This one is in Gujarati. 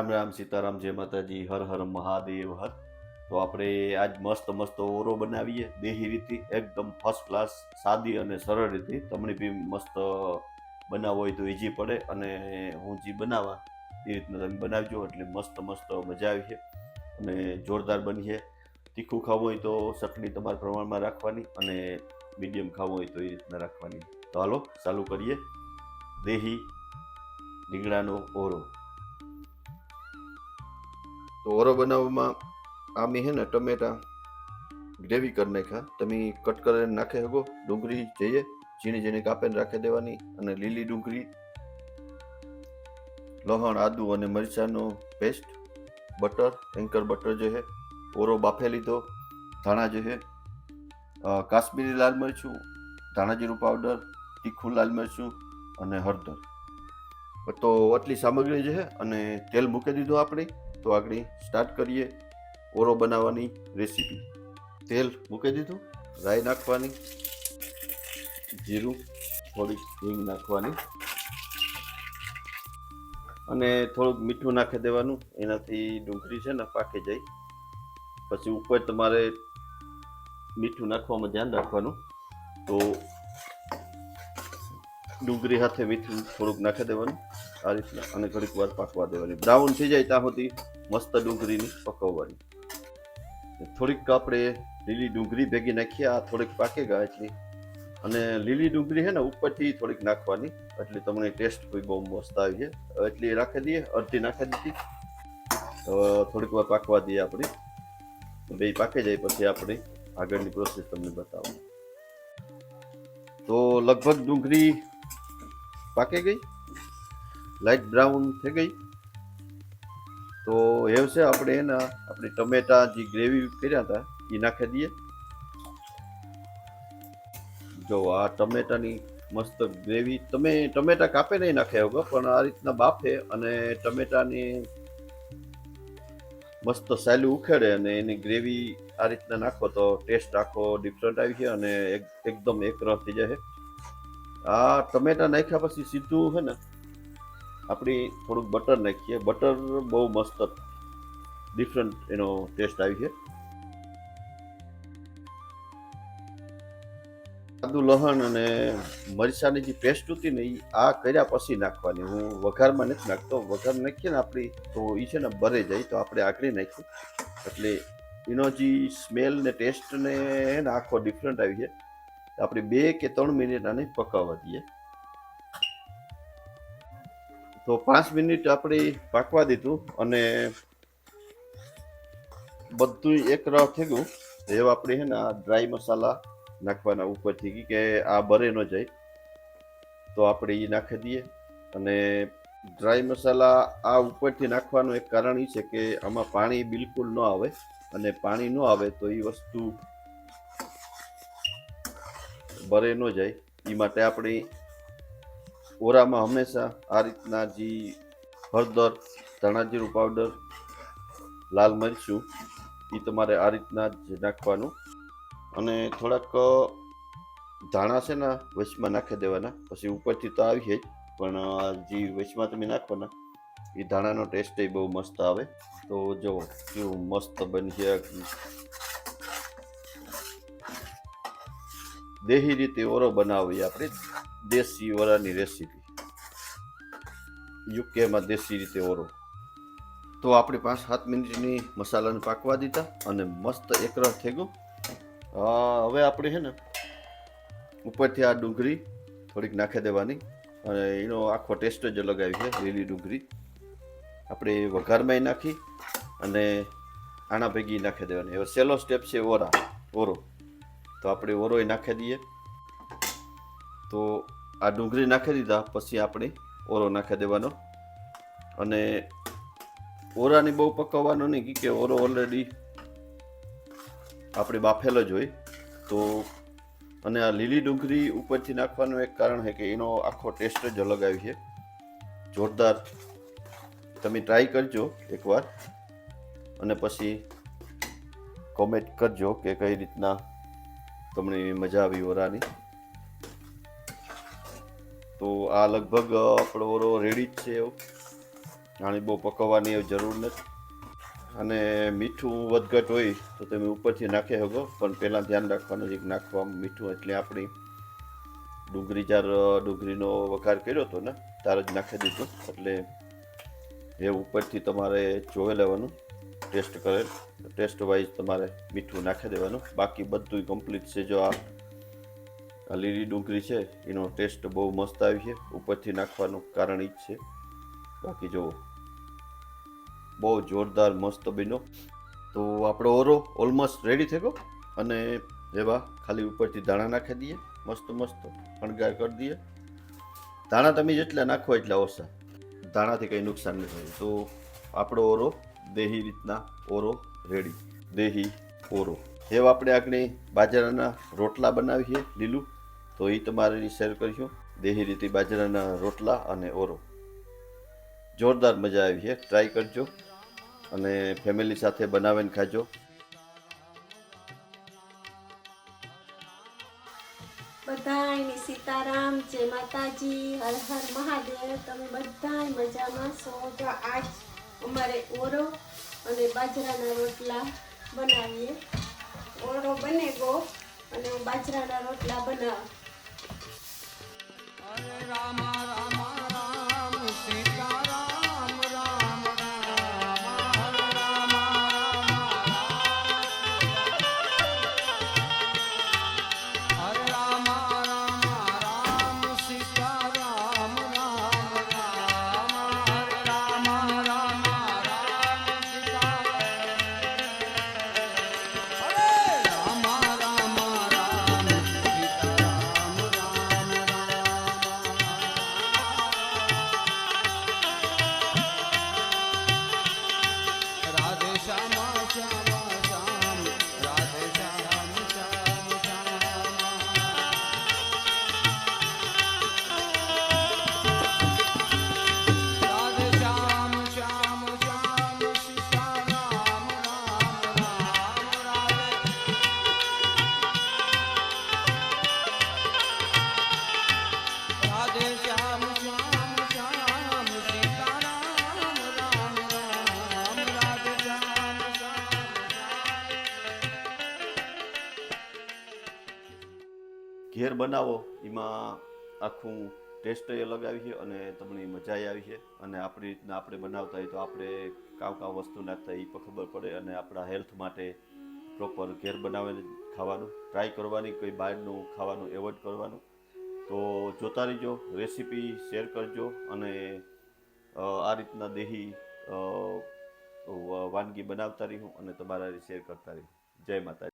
રામ રામ સીતારામ, જય માતાજી, હર હર મહાદેવ, હર. તો આપણે આજ મસ્ત મસ્ત ઓરો બનાવીએ, દેહી રીતે, એકદમ ફર્સ્ટ ક્લાસ સાદી અને સરળ રીતે. તમને બી મસ્ત બનાવવો હોય તો ઇઝી પડે અને હું જે બનાવવા એ રીતના તમે બનાવજો એટલે મસ્ત મસ્ત મજા આવી છે અને જોરદાર બની છે. તીખું ખાવું હોય તો ચટણી તમારા પ્રમાણમાં રાખવાની અને મીડિયમ ખાવું હોય તો એ રીતના રાખવાની. તો હાલો, ચાલુ કરીએ. દેહી રીંગણાનો ઓરો. તો ઓરો બનાવવામાં આ મેં હે ને ટમેટા ગ્રેવી કરી નાખ્યા. તમે કટ કરીને નાખી શકો ડુંગળી જઈએ, ઝીણી ઝીણી કાપીને રાખી દેવાની અને લીલી ડુંગળી, લહણ, આદુ અને મરચાંનો પેસ્ટ બટર એન્કર બટર જે છે ઓરો બાફે લીધો, ધાણા જે છે કાશ્મીરી લાલ મરચું, ધાણા જીરું પાવડર તીખું લાલ મરચું અને હળદર. તો આટલી સામગ્રી છે અને તેલ મૂકી દીધું આપણે. તો આગળ સ્ટાર્ટ કરીએ ઓરો બનાવવાની રેસીપી તેલ મૂકી દીધું, રાઈ નાખવાની, જીરું, થોડીક હિંગ નાખવાની અને થોડુંક મીઠું નાખી દેવાનું. એનાથી ડુંગળી છે ને પાકી જાય. પછી ઉપર તમારે મીઠું નાખવામાં ધ્યાન રાખવાનું. તો ડુંગળી સાથે મીઠું થોડુંક નાખી દેવાનું. આ રીતના અને ઘડીક વાર પાકવા દેવાની. બ્રાઉન થઈ જાય ત્યાં સુધી મસ્ત ડુંગળીની પકવવાની. થોડીક આપણે લીલી ડુંગળી ભેગી નાખીએ આ થોડીક પાકે ગયા એટલી. અને લીલી ડુંગળી છે ને, ઉપરથી થોડીક નાખવાની, એટલે તમને ટેસ્ટ કોઈ બહુ મસ્ત આવી જાય. એટલી રાખી દઈએ, અડધી નાખી દીધી. થોડીક વાર પાકવા દઈએ આપણે. બે પાકી જાય, પછી આપણે આગળની પ્રોસેસ તમને બતાવું તો લગભગ ડુંગળી પાકી ગઈ? લાઇટ બ્રાઉન થઈ ગઈ. તો છે, આપણે એના, આપણે ટમેટા જે ગ્રેવી કર્યા હતા, એ નાખી દઈએ. જો, આ ટમેટાની મસ્ત ગ્રેવી, તમે ટમેટા કાપે નહીં નાખ્યા હોય પણ આ રીતના બાફે અને ટમેટાની મસ્ત સાયલું ઉખેડે અને એની ગ્રેવી આ રીતના નાખો તો ટેસ્ટ આખો ડિફરન્ટ આવી છે અને એક- એકદમ એક રસ થઈ જાય આ ટમેટા નાખ્યા પછી સીધું છે ને આપણી થોડુંક બટર નાખીએ. બટર બહુ મસ્ત ડિફરન્ટ એનો ટેસ્ટ આવી છે. આદુ, લહણ અને મરચાની જે પેસ્ટ હતી ને એ આ કર્યા પછી નાખવાની. હું વઘારમાં નથી નાખતો. વઘાર નાખીએ ને આપણી, તો એ છે ને બરે જાય. તો આપણે આકડી નાખીએ. એટલે એનો જે સ્મેલ ને ટેસ્ટ ને, આખો ડિફરન્ટ આવી છે. આપણે બે કે ત્રણ મિનિટ આને પકાવવા દઈએ. તો પાંચ મિનિટ આપણે પાકવા દીધું અને બધું એક રવ થઈ ગયું. એવા આપણે છે ને આ ડ્રાય મસાલા નાખવાના ઉપરથી કે આ બરે ન જાય. તો આપણે એ નાખી દઈએ અને ડ્રાય મસાલા આ ઉપરથી નાખવાનું એક કારણ એ છે કે આમાં પાણી બિલકુલ ન આવે અને પાણી ન આવે તો એ વસ્તુ બરે ન જાય. એ માટે આપણે ઓરામાં હંમેશા આ રીતના જે હળદર, ધાણાજીરું પાવડર લાલ મરચું એ તમારે આ રીતના જ નાખવાનું. અને થોડાક ધાણા છે ને, વચમાં નાખી દેવાના. પછી ઉપરથી તો આવી જ, પણ જે વચમાં તમે નાખવાના, એ ધાણાનો ટેસ્ટ એ બહુ મસ્ત આવે. તો જો કેવું મસ્ત બની છે દેહી રીતે ઓરો બનાવીએ આપણે દેશી ઓરાની રેસીપી યુકેમાં દેશી રીતે ઓરો. તો આપણે પાંચ સાત મિનિટની મસાલાને પાકવા દીધા અને મસ્ત એકરસ થઈ ગયું. હવે આપણે છે ને ઉપરથી આ ડુંગળી થોડીક નાખી દેવાની અને એનો આખો ટેસ્ટ જ અલગ આવી છે લીલી ડુંગળી. આપણે વઘારમાંય નાખી અને આણા ભેગી નાખી દેવાની. હવે સેલો સ્ટેપ છે ઓરા, ઓરો. તો આપણે ઓરોય નાખી દઈએ. તો આ ડુંગળી નાખી દીધા, પછી આપણે ઓરો નાખી દેવાનો. અને ઓરાની બહુ પકવવાનો નહીં કે ઓરો ઓલરેડી આપણે બાફેલો જ હોય. તો અને આ લીલી ડુંગળી ઉપરથી નાખવાનું એક કારણ છે કે એનો આખો ટેસ્ટ જ અલગ આવી છે. જોરદાર. તમે ટ્રાય કરજો એકવાર. અને પછી કોમેન્ટ કરજો કે કઈ રીતના તમને મજા આવી ઓરાની તો આ લગભગ આપણો ઓરો રેડી જ છે એવો. આની બહુ પકવવાની એવી જરૂર નથી. અને મીઠું વધઘટ હોય તો તમે ઉપરથી નાખી શકો, પણ પહેલાં ધ્યાન રાખવાનું છે કે નાખવામાં મીઠું એટલે આપણી ડુંગળી ચાર ડુંગળીનો વઘાર કર્યો હતો ને ત્યારે જ નાખી દીધું. એટલે એ ઉપરથી તમારે જોઈ લેવાનું. ટેસ્ટ કરેલ ટેસ્ટ વાઇઝ તમારે મીઠું નાખી દેવાનું. બાકી બધું કમ્પ્લીટ છે જો આ લીલી ડુંગળી છે, એનો ટેસ્ટ બહુ મસ્ત આવી છે. ઉપરથી નાખવાનું કારણ એ જ છે. બાકી જુઓ બહુ જોરદાર મસ્ત બન્યો. તો આપણો ઓરો ઓલમોસ્ટ રેડી થઈ ગયો. અને એવા ખાલી ઉપરથી દાણા નાખી દઈએ. મસ્ત મસ્ત અણગાર કરી દઈએ. દાણા તમે જેટલા નાખો એટલા ઓછા. દાણાથી કંઈ નુકસાન નહીં થાય. તો આપણો ઓરો દેહી રીતના ઓરો રેડી. દેહી ઓરો. હવે આપણે આગળ બાજરાના રોટલા બનાવીએ, લીલું, તો એ તમારે શેર કરીશું. દેહી રીતે બાજરાના રોટલા અને ઓરો. જોરદાર મજા આવી છે. ટ્રાય કરજો અને ફેમિલી સાથે બનાવીને ખાજો. બધાયને સીતારામ, જય માતાજી, હર હર મહાદેવ. તમે બધાય મજામાં છો? તો આજ અમારે ઓરો અને બાજરાના રોટલા બનાવીએ. ઓરો બને ગો અને બાજરાના રોટલા બનાવ. રામ. Shama, Shama. ઘેર બનાવો, એમાં આખું ટેસ્ટ એ અલગ આવી છે અને તમને મજા આવી છે. અને આપણી રીતના આપણે બનાવતા હોય તો આપણે કાવ કાવ વસ્તુ નાખતા એ પણ ખબર પડે અને આપણા હેલ્થ માટે પ્રોપર ઘેર બનાવીને ખાવાનું. ટ્રાય કરવાની, કોઈ બહારનું ખાવાનું એવોઇડ કરવાનું. તો જોતા રહીજો રેસીપી શેર કરજો અને આ રીતના દેહી વાનગી બનાવતા રહ્યું અને તમારા શેર કરતા રહ્યું જય માતા